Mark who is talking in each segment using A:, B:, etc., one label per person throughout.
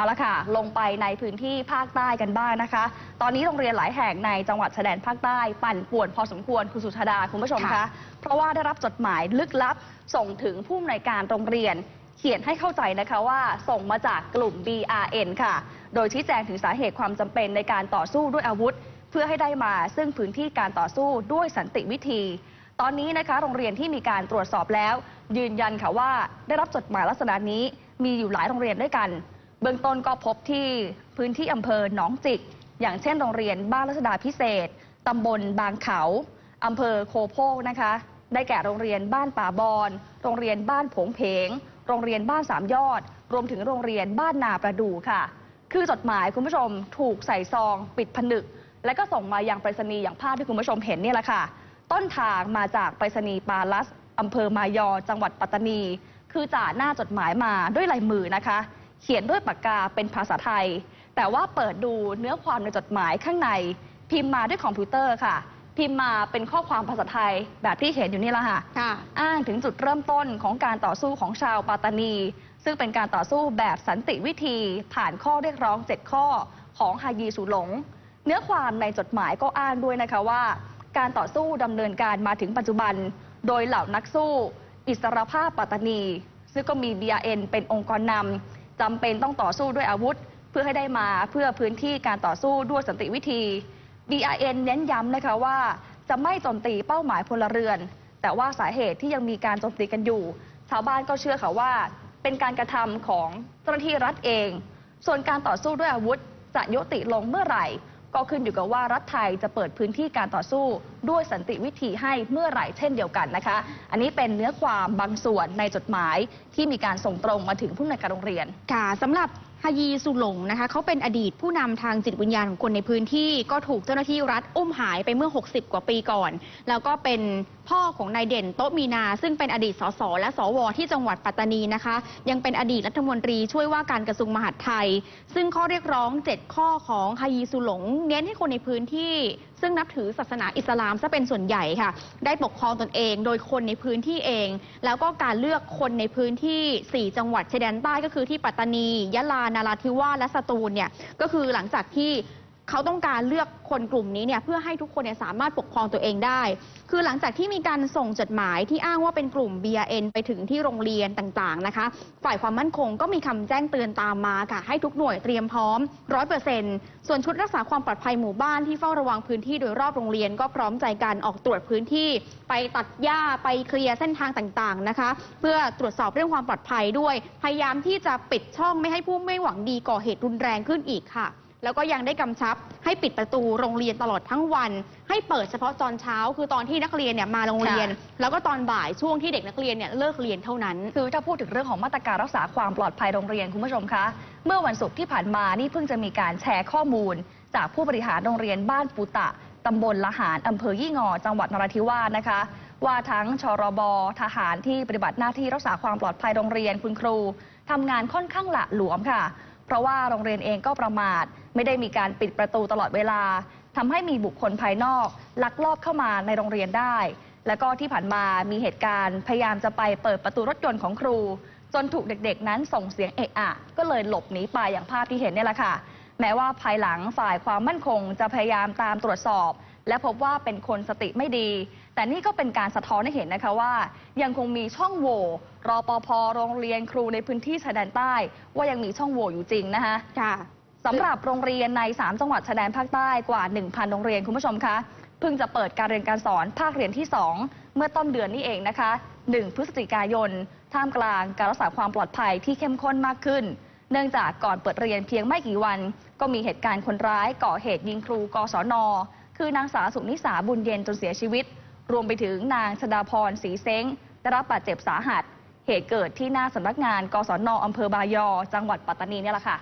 A: เอาละค่ะ ลงไปในพื้นที่ภาคใต้กันบ้างนะคะ ตอนนี้โรงเรียนหลายแห่งในจังหวัดชายแดนภาคใต้ ปั่นป่วนพอสมควรคุณสุชาดาคุณผู้ชมคะ
B: ค่ะ
A: เพราะว่าได้รับจดหมายลึกลับ ส่งถึงผู้อำนวยการโรงเรียน เขียนให้เข้าใจนะคะว่าส่งมาจากกลุ่ม BRN ค่ะ โดยชี้แจงถึงสาเหตุความจำเป็นในการต่อสู้ด้วยอาวุธ เพื่อให้ได้มาซึ่งพื้นที่การต่อสู้ด้วยสันติวิธีตอนนี้นะคะโรงเรียนที่มีการตรวจสอบแล้ว ยืนยันค่ะว่าได้รับจดหมายลักษณะนี้มีอยู่หลายโรงเรียนด้วยกัน เบื้องต้นก็พบที่พื้นที่อำเภอหนองจิก อย่างเช่นโรงเรียนบ้านรัชดาพิเศษตำบลบางเขาอำเภอโคโพกนะคะ ได้แก่โรงเรียนบ้านป่าบอนโรงเรียนบ้านผงเพง โรงเรียนบ้านสามยอด รวมถึงโรงเรียนบ้านนาประดูค่ะ คือจดหมายคุณผู้ชมถูกใส่ซอง ปิดผนึก และก็ส่งมายังไปรษณีย์อย่างภาพที่คุณผู้ชมเห็นนี่แหละค่ะ ต้นทางมาจากไปรษณีย์ปาลัสอำเภอมายอ จังหวัดปัตตานี คือจ่าหน้าจดหมายมาด้วยลายมือนะคะ เขียนด้วยปากกาเป็นภาษาไทย แต่ว่าเปิดดูเนื้อความในจดหมายข้างใน พิมพ์มาด้วยคอมพิวเตอร์ค่ะ พิมพ์มาเป็นข้อความภาษาไทยแบบที่เห็นอยู่นี่แหละค่ะ
B: ค่ะ
A: อ้างถึงจุดเริ่มต้นของการต่อสู้ของชาวปัตตานี ซึ่งเป็นการต่อสู้แบบสันติวิธี ผ่านข้อเรียกร้อง 7 ข้อของฮายีสุหลง เนื้อความในจดหมายก็อ้างด้วยนะคะว่า การต่อสู้ดำเนินการมาถึงปัจจุบัน โดยเหล่านักสู้ อิสรภาพปัตตานี ซึ่งก็มี BRN เป็นองค์กรนำ จำเป็นต้องต่อสู้ด้วยอาวุธ เพื่อให้ได้มาเพื่อพื้นที่การต่อสู้ด้วยสันติวิธี BRN เน้นย้ำนะคะว่า จะไม่โจมตีเป้าหมายพลเรือน แต่ว่าสาเหตุที่ยังมีการโจมตีกันอยู่ ชาวบ้านก็เชื่อค่ะว่า เป็นการกระทำของเจ้าหน้าที่รัฐเอง ส่วนการต่อสู้ด้วยอาวุธจะยุติลงเมื่อไหร่ ก็ขึ้นอยู่กับว่ารัฐไทยจะเปิดพื้นที่การต่อสู้ด้วยสันติวิธีให้เมื่อไหร่เช่นเดียวกันนะคะ อันนี้เป็นเนื้อความบางส่วนในจดหมายที่มีการส่งตรงมาถึงผู้อำนวยการโรงเรียน
B: ค่ะสำหรับ ฮายีสุหลงนะคะเขาเป็นอดีตผู้นำทางจิตวิญญาณของคนในพื้นที่ก็ถูกเจ้าหน้าที่รัฐอุ้มหายไปเมื่อ 60 กว่าปีก่อน แล้วก็เป็นพ่อของนายเด่นโต๊ะมีนา ซึ่งเป็นอดีตสสและสวที่จังหวัดปัตตานีนะคะ ยังเป็นอดีตรัฐมนตรีช่วยว่าการกระทรวงมหาดไทย ซึ่งข้อเรียกร้อง 7 ข้อของฮายีสุหลง เน้นให้คนในพื้นที่ ซึ่งนับถือศาสนาอิสลามซะเป็นส่วนใหญ่ค่ะ ได้ปกครองตนเอง โดยคนในพื้นที่เอง แล้วก็การเลือกคนในพื้นที่ 4 จังหวัดชายแดนใต้ก็คือที่ปัตตานียะลานาราธิวาสและสตูนเนี่ยก็คือหลังจากที่ เขาต้องการเลือกคนกลุ่มนี้เนี่ยเพื่อให้ทุกคนเนี่ยสามารถปกครองตัวเองได้ คือหลังจากที่มีการส่งจดหมายที่อ้างว่าเป็นกลุ่ม BRN ไปถึงที่โรงเรียนต่างๆนะคะ ฝ่ายความมั่นคงก็มีคำแจ้งเตือนตามมาค่ะให้ทุกหน่วยเตรียมพร้อม100%ส่วนชุดรักษาความปลอดภัยหมู่บ้านที่เฝ้าระวังพื้นที่โดยรอบโรงเรียนก็พร้อมใจกันออกตรวจพื้นที่ ไปตัดหญ้าไปเคลียร์เส้นทางต่างๆนะคะ เพื่อตรวจสอบเรื่องความปลอดภัยด้วย พยายามที่จะปิดช่องไม่ให้ผู้ไม่หวังดีก่อเหตุรุนแรงขึ้นอีกค่ะ แล้วก็ยังได้กำชับให้ปิดประตูโรงเรียนตลอดทั้งวัน ให้เปิดเฉพาะตอนเช้า คือตอนที่นักเรียนเนี่ยมาโรงเรียน
A: ค่ะ
B: แล้วก็ตอนบ่ายช่วงที่เด็กนักเรียนเนี่ยเลิกเรียนเท่านั้น
A: คือถ้าพูดถึงเรื่องของมาตรการรักษาความปลอดภัยโรงเรียนคุณผู้ชมคะ เมื่อวันศุกร์ที่ผ่านมานี่เพิ่งจะมีการแชร์ข้อมูล จากผู้บริหารโรงเรียนบ้านปูตะตำบลละหารอำเภอยี่งอ จังหวัดนราธิวาสนะคะ ว่าทั้งชรบทหารที่ปฏิบัติหน้าที่รักษาความปลอดภัยโรงเรียนคุณครูทำงานค่อนข้างหละหลวมค่ะ เพราะว่าโรงเรียนเองก็ประมาท ไม่ได้มีการปิดประตูตลอดเวลาทำให้มีบุคคลภายนอก ลักลอบเข้ามาในโรงเรียนได้ แล้วก็ที่ผ่านมามีเหตุการณ์พยายามจะไปเปิดประตูรถยนต์ของครู จนถูกเด็กๆ นั้นส่งเสียงเอะอะ ก็เลยหลบหนีไปอย่างภาพที่เห็นเนี่ยแหละค่ะ แม้ว่าภายหลังฝ่ายความมั่นคงจะพยายามตามตรวจสอบ และพบว่าเป็นคนสติไม่ดี แต่นี่ก็เป็นการสะท้อนให้เห็นนะคะว่า ยังคงมีช่องโหว่รอปภโรงเรียนครูในพื้นที่ชายแดนใต้ ว่ายังมีช่องโหว่อยู่จริงนะคะ
B: ค่ะ
A: สำหรับโรงเรียนใน 3 จังหวัดชายแดนภาคใต้กว่า 1,000 โรงเรียนคุณผู้ชมคะ เพิ่งจะเปิดการเรียนการสอนภาคเรียนที่ 2 เมื่อต้นเดือนนี้เองนะคะ 1 พฤศจิกายน ท่ามกลางการรักษาความปลอดภัยที่เข้มข้นมากขึ้น เนื่องจากก่อนเปิดเรียนเพียงไม่กี่วัน ก็มีเหตุการณ์คนร้ายก่อเหตุยิงครูกศน คือนางสาวสุนิสาบุญเย็นจนเสียชีวิต รวมไปถึงนางชดาพรศรีเซ้งได้รับบาดเจ็บสาหัส เหตุเกิดที่หน้าสำนักงาน กศนอำเภอบายอ จังหวัดปัตตานีนี่แหละค่ะ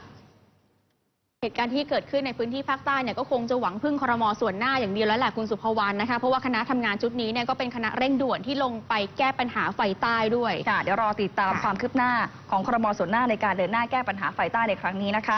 B: เหตุการณ์ที่เกิดขึ้นในพื้นที่ภาคใต้เนี่ยก็คงจะหวังพึ่งครมส่วนหน้าอย่างเดียวแล้วแหละคุณสุภวรรณนะคะเพราะว่าคณะทำงานชุดนี้เนี่ยก็เป็นคณะเร่งด่วนที่ลงไปแก้ปัญหาไฟใต้ด้วย
A: ค่ะเดี๋ยวรอติดตาม
B: ค่ะ
A: ความคืบหน้าของครมส่วนหน้าในการเดินหน้าแก้ปัญหาไฟใต้ในครั้งนี้นะคะ